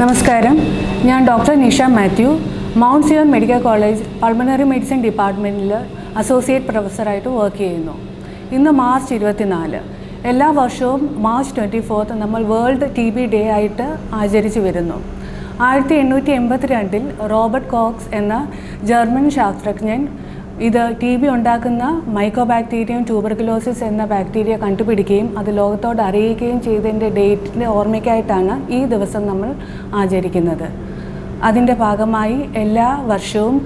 നമസ്കാരം. ഞാൻ doctor Nisha Mathew. Mount Zion medical college pulmonary medicine ഡിപ്പാർട്ട്മെന്റിൽ അസോസിയേറ്റ് പ്രൊഫസറായിട്ട് വർക്ക് ചെയ്യുന്നു. ഇന്ന് മാർച്ച് ഇരുപത്തിനാല്. എല്ലാ വർഷവും മാർച്ച് ട്വന്റി ഫോർത്ത് നമ്മൾ വേൾഡ് ടി ബി ഡേ ആയിട്ട് ആചരിച്ചു വരുന്നു. ആയിരത്തി എണ്ണൂറ്റി എൺപത്തി രണ്ടിൽ റോബർട്ട് കോക്സ് എന്ന ജർമ്മൻ ശാസ്ത്രജ്ഞൻ ഇത് ടി ബി ഉണ്ടാക്കുന്ന മൈക്കോബാക്ടീരിയം ട്യൂബർക്കുലോസിസ് എന്ന ബാക്ടീരിയ കണ്ടുപിടിക്കുകയും അത് ലോകത്തോട് അറിയിക്കുകയും ചെയ്തതിന്റെ ഡേറ്റിന്റെ ഓർമ്മയ്ക്കായിട്ടാണ് ഈ ദിവസം നമ്മൾ ആചരിക്കുന്നത്. അതിന്റെ ഭാഗമായി എല്ലാ വർഷവും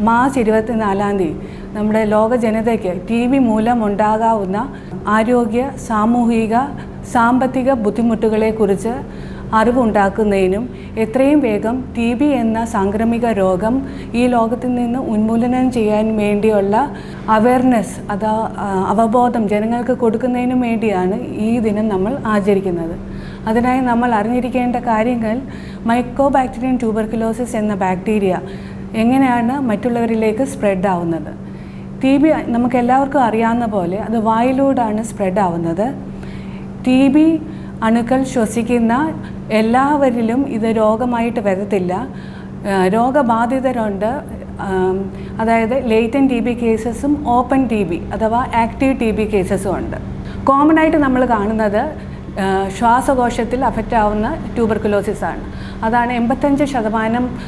മാർച്ച് ഇരുപത്തിനാലാം തീയതി നമ്മുടെ ലോക ജനതയ്ക്ക് ടി ബി മൂലം ഉണ്ടാകാവുന്ന ആരോഗ്യ സാമൂഹിക സാമ്പത്തിക ബുദ്ധിമുട്ടുകളെക്കുറിച്ച് അറിവുണ്ടാക്കുന്നതിനും എത്രയും വേഗം ടി ബി എന്ന സാംക്രമിക രോഗം ഈ ലോകത്തിൽ നിന്ന് ഉന്മൂലനം ചെയ്യാൻ വേണ്ടിയുള്ള അവയർനെസ് അതാ അവബോധം ജനങ്ങൾക്ക് കൊടുക്കുന്നതിനും വേണ്ടിയാണ് ഈ ദിനം നമ്മൾ ആചരിക്കുന്നത്. അതിനായി നമ്മൾ അറിഞ്ഞിരിക്കേണ്ട കാര്യങ്ങൾ മൈക്കോബാക്ടീരിയൻ ട്യൂബർക്കുലോസിസ് എന്ന ബാക്ടീരിയ എങ്ങനെയാണ് മറ്റുള്ളവരിലേക്ക് സ്പ്രെഡ് ആവുന്നത്. ടി ബി നമുക്ക് എല്ലാവർക്കും അറിയാവുന്ന പോലെ അത് വായിലൂടെയാണ് സ്പ്രെഡ് ആവുന്നത്. ടി ബി അണുക്കൾ ശ്വസിക്കുന്ന എല്ലാവരിലും ഇത് രോഗമായിട്ട് വരത്തില്ല. രോഗബാധിതരുണ്ട്. അതായത് ലേറ്റൻ ടി ബി കേസസും ഓപ്പൺ ടി ബി അഥവാ ആക്റ്റീവ് ടി ബി കേസസും ഉണ്ട്. കോമൺ ആയിട്ട് നമ്മൾ കാണുന്നത് ശ്വാസകോശത്തിൽ അഫക്റ്റ് ആവുന്ന ട്യൂബർക്കുലോസിസ് ആണ്. അതാണ് എൺപത്തഞ്ച് ശതമാനം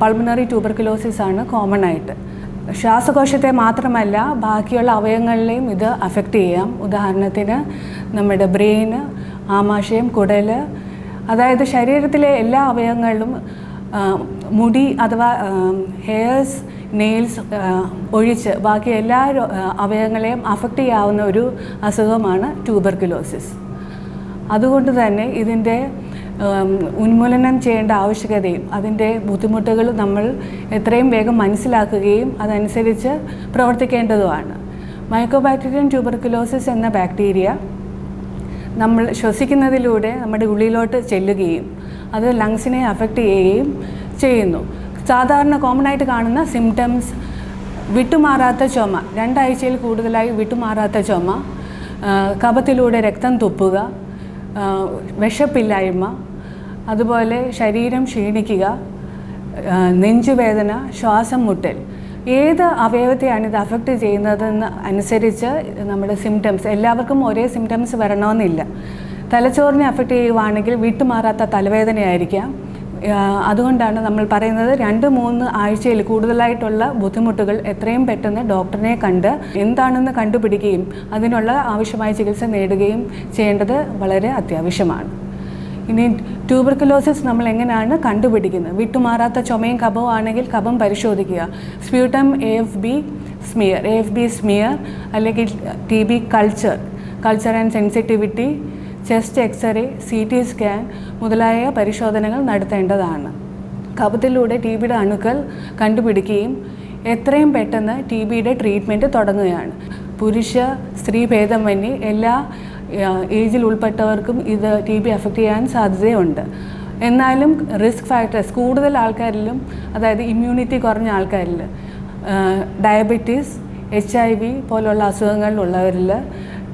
പൾമണറി ട്യൂബർക്കുലോസിസ് ആണ് കോമൺ ആയിട്ട്. ശ്വാസകോശത്തെ മാത്രമല്ല ബാക്കിയുള്ള അവയവങ്ങളിലെയും ഇത് അഫക്റ്റ് ചെയ്യാം. ഉദാഹരണത്തിന് നമ്മുടെ ബ്രെയിന് ആമാശയം കുടൽ അതായത് ശരീരത്തിലെ എല്ലാ അവയവങ്ങളിലും മുടി അഥവാ ഹെയർസ് നെയിൽസ് ഒഴിച്ച് ബാക്കി എല്ലാ അവയവങ്ങളെയും അഫക്റ്റ് ചെയ്യാവുന്ന ഒരു അസുഖമാണ് ട്യൂബർക്കുലോസിസ് അതുകൊണ്ട് തന്നെ ഇതിന്റെ ഉന്മൂലനം ചെയ്യേണ്ട ആവശ്യകതയും അതിന്റെ ബുദ്ധിമുട്ടുകൾ നമ്മൾ എത്രയും വേഗം മനസ്സിലാക്കുകയും അതനുസരിച്ച് പ്രവർത്തിക്കേണ്ടതുമാണ്. മൈക്കോബാക്ടീരിയൻ ട്യൂബർക്കുലോസിസ് എന്ന ബാക്ടീരിയ നമ്മൾ ശ്വസിക്കുന്നതിലൂടെ നമ്മുടെ ഉള്ളിലോട്ട് ചെല്ലുകയും അത് ലങ്സിനെ അഫക്റ്റ് ചെയ്യുകയും ചെയ്യുന്നു. സാധാരണ കോമൺ ആയിട്ട് കാണുന്ന സിംറ്റംസ് വിട്ടുമാറാത്ത ചുമ രണ്ടാഴ്ചയിൽ കൂടുതലായി വിട്ടുമാറാത്ത ചുമ കപത്തിലൂടെ രക്തം തുപ്പുക വിശപ്പില്ലായ്മ അതുപോലെ ശരീരം ക്ഷീണിക്കുക നെഞ്ചുവേദന ശ്വാസം മുട്ടൽ. ഏത് അവയവത്തെയാണ് ഇത് അഫക്റ്റ് ചെയ്യുന്നതെന്ന് അനുസരിച്ച് നമ്മുടെ സിംറ്റംസ് എല്ലാവർക്കും ഒരേ സിംറ്റംസ് വരണമെന്നില്ല. തലച്ചോറിനെ അഫക്റ്റ് ചെയ്യുവാണെങ്കിൽ വിട്ടുമാറാത്ത തലവേദനയായിരിക്കാം. അതുകൊണ്ടാണ് നമ്മൾ പറയുന്നത് രണ്ട് മൂന്ന് ആഴ്ചയിൽ കൂടുതലായിട്ടുള്ള ബുദ്ധിമുട്ടുകൾ എത്രയും പെട്ടെന്ന് ഡോക്ടറിനെ കണ്ട് എന്താണെന്ന് കണ്ടുപിടിക്കുകയും അതിനുള്ള ആവശ്യമായ ചികിത്സ നേടുകയും ചെയ്യേണ്ടത് വളരെ അത്യാവശ്യമാണ്. ഇനി ട്യൂബർക്കുലോസിസ് നമ്മൾ എങ്ങനെയാണ് കണ്ടുപിടിക്കുന്നത്? വിട്ടുമാറാത്ത ചുമയും കഫവും ആണെങ്കിൽ കഫം പരിശോധിക്കുക. Sputum A F B smear A F B smear അല്ലെങ്കിൽ T B culture culture and sensitivity chest X ray C T scan മുതലായ പരിശോധനകൾ നടത്തേണ്ടതാണ്. കഫത്തിലൂടെ ടി ബിയുടെ അണുക്കൾ കണ്ടുപിടിക്കുകയും എത്രയും പെട്ടെന്ന് ടി ബിയുടെ ട്രീറ്റ്മെന്റ് തുടങ്ങുകയാണ്. പുരുഷ സ്ത്രീ ഭേദമന്യേ എല്ലാ ഏജിൽ ഉൾപ്പെട്ടവർക്കും ഇത് ടി ബി അഫക്റ്റ് ചെയ്യാൻ സാധ്യതയുണ്ട്. എന്നാലും റിസ്ക് ഫാക്ടേഴ്സ് കൂടുതൽ ആൾക്കാരിലും അതായത് ഇമ്മ്യൂണിറ്റി കുറഞ്ഞ ആൾക്കാരിൽ ഡയബറ്റീസ് എച്ച് ഐ വി പോലുള്ള അസുഖങ്ങളിലുള്ളവരിൽ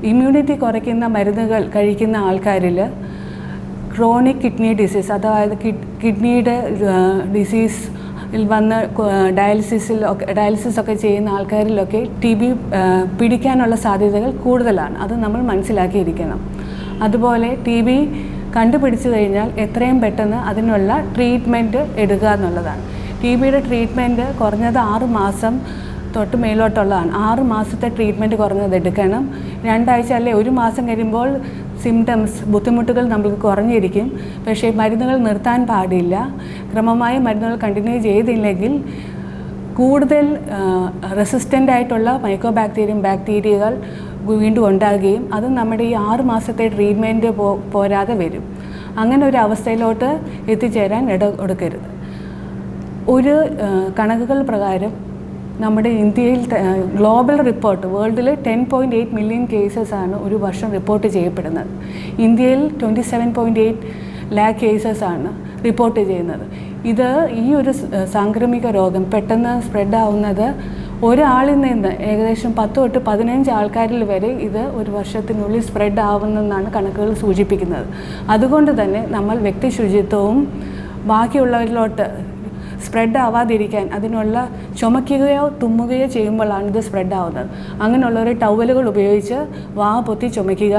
ഇമ്മ്യൂണിറ്റി കുറയ്ക്കുന്ന മരുന്നുകൾ കഴിക്കുന്ന ആൾക്കാരിൽ ക്രോണിക് കിഡ്നി ഡിസീസ് അതായത് കിഡ് കിഡ്നിയുടെ ഡിസീസ് വന്ന് ഡയാലിസിസിൽ ഒക്കെ ഡയാലിസിസ് ഒക്കെ ചെയ്യുന്ന ആൾക്കാരിലൊക്കെ ടി ബി പിടിക്കാനുള്ള സാധ്യതകൾ കൂടുതലാണ്. അത് നമ്മൾ മനസ്സിലാക്കിയിരിക്കണം. അതുപോലെ ടി ബി കണ്ടുപിടിച്ചു കഴിഞ്ഞാൽ എത്രയും പെട്ടെന്ന് അതിനുള്ള ട്രീറ്റ്മെന്റ് എടുക്കുക എന്നുള്ളതാണ്. ടി ബിയുടെ ട്രീറ്റ്മെന്റ് കുറഞ്ഞത് ആറ് മാസം തൊട്ട് മേലോട്ടുള്ളതാണ്. ആറ് മാസത്തെ ട്രീറ്റ്മെന്റ് കുറഞ്ഞത് എടുക്കണം. രണ്ടാഴ്ച അല്ലെ ഒരു മാസം കഴിയുമ്പോൾ സിംറ്റംസ് ബുദ്ധിമുട്ടുകൾ നമുക്ക് കുറഞ്ഞിരിക്കും. പക്ഷേ മരുന്നുകൾ നിർത്താൻ പാടില്ല. ക്രമമായ മരുന്നുകൾ കണ്ടിന്യൂ ചെയ്തില്ലെങ്കിൽ കൂടുതൽ റെസിസ്റ്റന്റ് ആയിട്ടുള്ള മൈക്രോ ബാക്ടീരിയം ബാക്ടീരിയകൾ വീണ്ടും ഉണ്ടാകുകയും അത് നമ്മുടെ ഈ ആറ് മാസത്തെ ട്രീറ്റ്മെന്റ് പോ പോരാതെ വരും. അങ്ങനെ ഒരു അവസ്ഥയിലോട്ട് എത്തിച്ചേരാൻ ഇട കൊടുക്കരുത് ഒരു കണക്കുകൾ പ്രകാരം നമ്മുടെ ഇന്ത്യയിൽ ഗ്ലോബൽ റിപ്പോർട്ട് വേൾഡിൽ ten point eight million cases ആണ് ഒരു വർഷം റിപ്പോർട്ട് ചെയ്യപ്പെടുന്നത്. ഇന്ത്യയിൽ twenty seven point eight lakh cases ആണ് റിപ്പോർട്ട് ചെയ്യുന്നത്. ഇത് ഈ ഒരു സാംക്രമിക രോഗം പെട്ടെന്ന് സ്പ്രെഡ് ആവുന്നത് ഒരാളിൽ നിന്ന് ഏകദേശം പത്ത് തൊട്ട് പതിനഞ്ച് ആൾക്കാരിൽ വരെ ഇത് ഒരു വർഷത്തിനുള്ളിൽ സ്പ്രെഡ് ആവുന്നെന്നാണ് കണക്കുകൾ സൂചിപ്പിക്കുന്നത്. അതുകൊണ്ട് തന്നെ നമ്മൾ വ്യക്തി ശുചിത്വവും ബാക്കിയുള്ളവരിലോട്ട് സ്പ്രെഡ് ആവാതിരിക്കാൻ അതിനുള്ള ചുമയ്ക്കുകയോ തുമ്മുകയോ ചെയ്യുമ്പോഴാണ് ഇത് സ്പ്രെഡ് ആവുന്നത്. അങ്ങനെയുള്ളവർ ടവലുകൾ ഉപയോഗിച്ച് വാ പൊത്തി ചുമക്കുക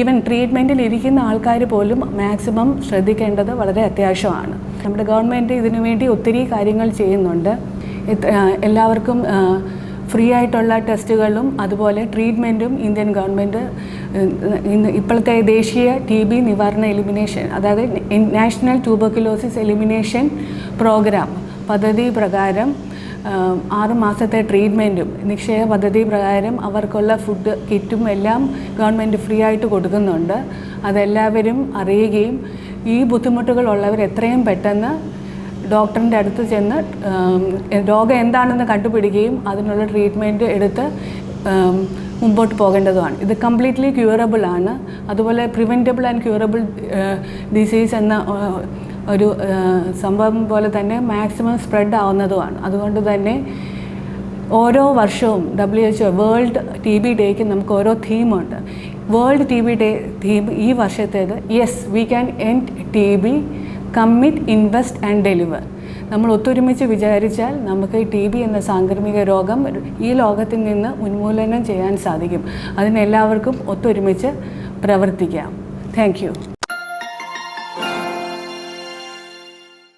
ഈവൻ ട്രീറ്റ്മെന്റിൽ ഇരിക്കുന്ന ആൾക്കാർ പോലും മാക്സിമം ശ്രദ്ധിക്കേണ്ടത് വളരെ അത്യാവശ്യമാണ്. നമ്മുടെ ഗവൺമെന്റ് ഇതിനു വേണ്ടി ഒത്തിരി കാര്യങ്ങൾ ചെയ്യുന്നുണ്ട്. എല്ലാവർക്കും ഫ്രീ ആയിട്ടുള്ള ടെസ്റ്റുകളും അതുപോലെ ട്രീറ്റ്മെന്റും ഇന്ത്യൻ ഗവൺമെന്റ് ഇന്ന് ഇപ്പോഴത്തെ ദേശീയ ടി ബി നിവാരണ എലിമിനേഷൻ അതായത് നാഷണൽ ട്യൂബർക്കുലോസിസ് എലിമിനേഷൻ പ്രോഗ്രാം പദ്ധതി പ്രകാരം ആറുമാസത്തെ ആറ് മാസത്തെ ട്രീറ്റ്മെന്റും നിക്ഷേപ പദ്ധതി പ്രകാരം അവർക്കുള്ള ഫുഡ് കിറ്റും എല്ലാം ഗവൺമെന്റ് ഫ്രീ ആയിട്ട് കൊടുക്കുന്നുണ്ട്. അതെല്ലാവരും അറിയുകയും ഈ ബുദ്ധിമുട്ടുകളുള്ളവർ എത്രയും പെട്ടെന്ന് ഡോക്ടറിന്റെ അടുത്ത് ചെന്ന് രോഗം എന്താണെന്ന് കണ്ടുപിടിക്കുകയും അതിനുള്ള ട്രീറ്റ്മെന്റ് എടുത്ത് മുമ്പോട്ട് പോകേണ്ടതുമാണ്. ഇത് കംപ്ലീറ്റ്ലി ക്യൂറബിൾ ആണ്. അതുപോലെ പ്രിവെന്റബിൾ ആൻഡ് ക്യൂറബിൾ ഡിസീസ് എന്ന ഒരു സംഭവം പോലെ തന്നെ മാക്സിമം സ്പ്രെഡ് ആവുന്നതുമാണ്. അതുകൊണ്ട് തന്നെ ഓരോ വർഷവും W H O world T B ഡേക്ക് നമുക്ക് ഓരോ തീമുണ്ട് world T B day theme ഈ വർഷത്തേത് yes we can end T B commit invest and deliver നമ്മൾ ഒത്തൊരുമിച്ച് വിചാരിച്ചാൽ നമുക്ക് ടി ബി എന്ന സാംക്രമിക രോഗം ഈ ലോകത്തിൽ നിന്ന് ഉന്മൂലനം ചെയ്യാൻ സാധിക്കും. അതിനെല്ലാവർക്കും ഒത്തൊരുമിച്ച് പ്രവർത്തിക്കാം. താങ്ക്